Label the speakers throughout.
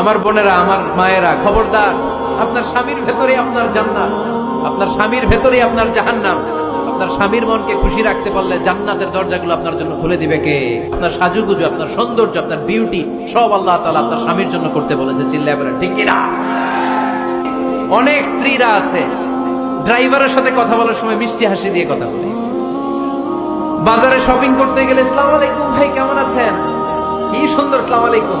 Speaker 1: আমার বোনেরা, আমার মায়েরা, খবরদার, আপনার স্বামীর ভেতরে আপনার জান্নাত, আপনার স্বামীর ভেতরে আপনার জাহান্নাম, আপনার স্বামীর মনকে খুশি রাখতে পারলে জান্নাতের দরজাগুলো আপনার জন্য খুলে দিবে কে? আপনার সাজুগুজু, আপনার সৌন্দর্য, আপনার বিউটি সব আল্লাহ তাআলা আপনার স্বামীর জন্য করতে বলেছে, চিল্লায় বলেন, ঠিক কিনা অনেক স্ত্রীরা আছে, ড্রাইভারের সাথে কথা বলার সময় মিষ্টি হাসি দিয়ে কথা বলে। বাজারে শপিং করতে গেলে ইসলাম আলাইকুম ভাই, কেমন আছেন? কি সুন্দর ইসলাম আলাইকুম।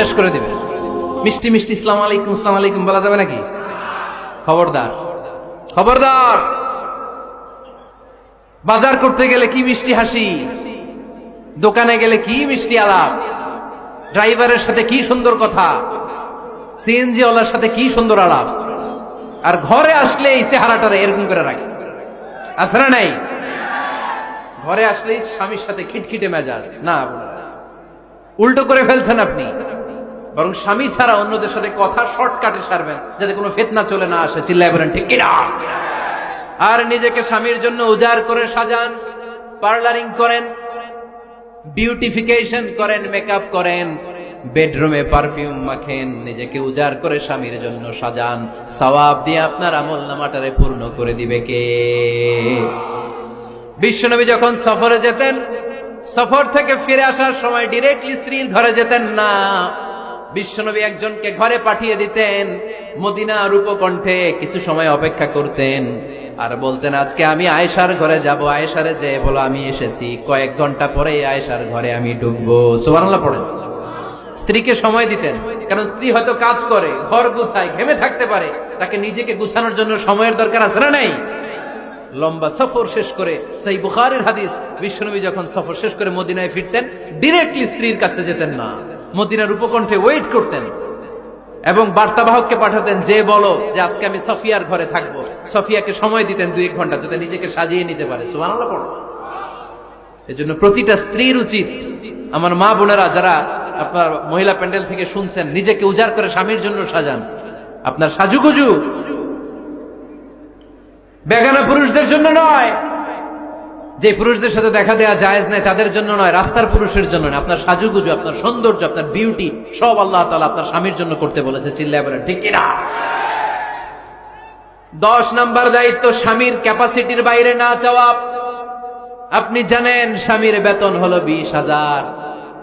Speaker 1: শেষ করে দিবেন। মিষ্টি মিষ্টি ইসলাম আলাইকুম ইসলাম আলাইকুম, বলা যাবে নাকি? খবরদার। খবরদার! বাজার করতে গেলে কি মিষ্টি হাসি? দোকানে গেলে কি মিষ্টি আলাপ? ড্রাইভারের সাথে কি সুন্দর কথা? সিএনজি ওয়ালার সাথে কি সুন্দর আলাপ? আর ঘরে আসলে এই চেহারাটারে এরকম করে রাখে। না নাই? ঘরে আসলেই স্বামীর সাথে খিটখিটে মেজাজ। না। উল্টো করে ফেলছেন আপনি। বরং স্বামী ছাড়া অন্যদের সাথে কথা শর্টকাটে সারবেন, যাতে কোনো ফেতনা চলে না আসে। চিল্লায় বলেন, ঠিক কিনা? আর নিজেকে স্বামীর জন্য উজাড় করে সাজান, পার্লারিং করেন, বিউটিফিকেশন করেন, মেকআপ করেন, বেডরুমে পারফিউম মাখেন, নিজেকে উজাড় করে স্বামীর জন্য সাজান। সওয়াব দিয়ে আপনার আমল নামাটারে পূর্ণ করে দিবে কে? বিশ্বনবী যখন সফরে যেতেন, সফর থেকে ফিরে আসার সময় ডিরেক্টলি স্ত্রীর ঘরে যেতেন না। বিশ্বনবী একজনকে ঘরে পাঠিয়ে দিতেন, মদিনা রূপকণ্ঠে কিছু সময় অপেক্ষা করতেন। আর বলতেন, আজকে আমি আয়েশার ঘরে যাব। আয়েশারে যে বলো, আমি এসেছি। কয়েক ঘণ্টা পরে আয়েশার ঘরে আমি ঢুকবো। সুবহানাল্লাহ পড়েন। স্ত্রীকে সময় দিতেন, কারণ স্ত্রী হয়তো কাজ করে, ঘর গুছায়, ঘেমে থাকতে পারে। তাকে নিজেকে গুছানোর জন্য সময়ের দরকার আছে না নেই? লম্বা সফর শেষ করে সেই বুখারের হাদিস, বিশ্বনবী যখন সফর শেষ করে মদিনায় ফিরতেন ডিরেক্টলি স্ত্রীর কাছে যেতেন না। মদিনার উপকণ্ঠে ওয়েট করতেন এবং বার্তাবাহককে পাঠাতেন, যে বলো যে আজকে আমি সফিয়ার ঘরে থাকব। সফিয়াকে সময় দিতেন দুই এক ঘণ্টা যাতে নিজেকে সাজিয়ে নিতে পারে। এজন্য প্রতিটা স্ত্রীর উচিত, আমার মা বোনেরা যারা আপনার মহিলা প্যান্ডেল থেকে শুনছেন, নিজেকে উজাড় করে স্বামীর জন্য সাজান। আপনার সাজুগুজু বেগানা পুরুষদের জন্য নয় যে পুরুষদের সাথে দেখা দেওয়া জায়েজ নাই, তাদের জন্য নয়, রাস্তার পুরুষের জন্য নয়। আপনার সাজুগুজু, আপনার সৌন্দর্য, আপনার বিউটি সব আল্লাহ তালা আপনার স্বামীর জন্য করতে বলেছে, চিল্লায় বলেন, ঠিক কিনা? দশ নাম্বার দায়িত্ব, স্বামীর ক্যাপাসিটির বাইরে না চাওয়া। আপনি জানেন, স্বামীর বেতন হলো বিশ হাজার।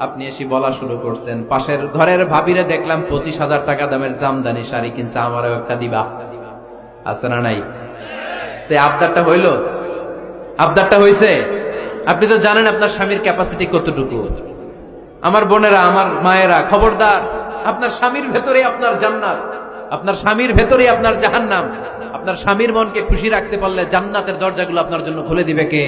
Speaker 1: আপনি এসে বলা শুরু করছেন, পাশের ঘরের ভাবিরে দেখলাম পঁচিশ হাজার টাকা দামের জামদানি শাড়ি কিনছে, আমারও একটা দিবা। আছে না নাই? আবদারটা হইল? আবদারটা হয়েছে, আপনি তো জানেন আপনার স্বামীর ক্যাপাসিটি কতটুকু। আমার বোনেরা, আমার মায়েরা, খবরদার, আপনার স্বামীর ভেতরে আপনার জান্নাত, আপনার স্বামীর ভেতরে আপনার জাহান্নাম। আপনার স্বামীর মনকে খুশি রাখতে পারলে জান্নাতের দরজাগুলো আপনার জন্য খুলে দিবে কে?